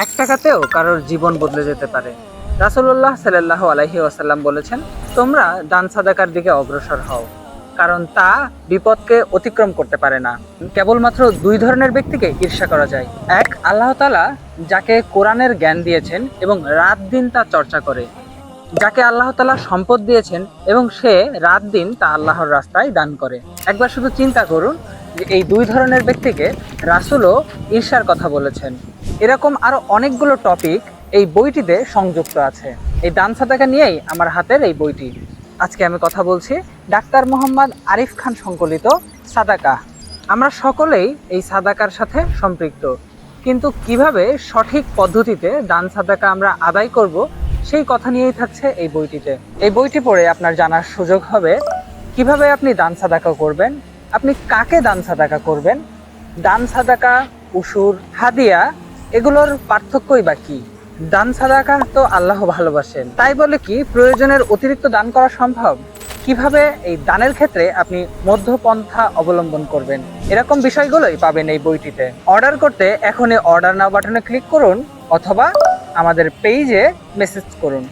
এক টাকাতেও কারোর জীবন বদলে যেতে পারে। রাসুল্লাহ সাল্লাহ আলহি আসাল্লাম বলেছেন, তোমরা দান সাদাকার দিকে অগ্রসর হও, কারণ তা বিপদকে অতিক্রম করতে পারে না। কেবলমাত্র দুই ধরনের ব্যক্তিকে ঈর্ষা করা যায়। এক, আল্লাহ তালা যাকে কোরআনের জ্ঞান দিয়েছেন এবং রাত দিন তা চর্চা করে। যাকে আল্লাহ তালা সম্পদ দিয়েছেন এবং সে রাত দিন তা আল্লাহর রাস্তায় দান করে। একবার শুধু চিন্তা করুন যে এই দুই ধরনের ব্যক্তিকে রাসুলও ঈর্ষার কথা বলেছেন। এরকম আরও অনেকগুলো টপিক এই বইটিতে সংযুক্ত আছে। এই দান সাদাকা নিয়েই আমার হাতের এই বইটি। আজকে আমি কথা বলছি ডাক্তার মোহাম্মদ আরিফ খান সংকলিত সাদাকা। আমরা সকলেই এই সাদাকার সাথে সম্পৃক্ত। কিন্তু কীভাবে সঠিক পদ্ধতিতে দান সাদাকা আমরা আদায় করব, সেই কথা নিয়েই থাকছে এই বইটিতে। এই বইটি পড়ে আপনার জানার সুযোগ হবে, কীভাবে আপনি দান সাদাকা করবেন, আপনি কাকে দান সাদাকা করবেন? দান সাদাকা, উসুর, হাদিয়া এগুলোর পার্থক্যই বা কি? দান সাদাকা তো আল্লাহ ভালোবাসেন। তাই বলে কি প্রয়োজনের অতিরিক্ত দান করা সম্ভব? কীভাবে এই দানের ক্ষেত্রে আপনি মধ্যপন্থা অবলম্বন করবেন? এরকম বিষয়গুলোই পাবেন এই বইটিতে। অর্ডার করতে এখনই অর্ডার নাও বাটনে ক্লিক করুন অথবা আমাদের পেজে মেসেজ করুন।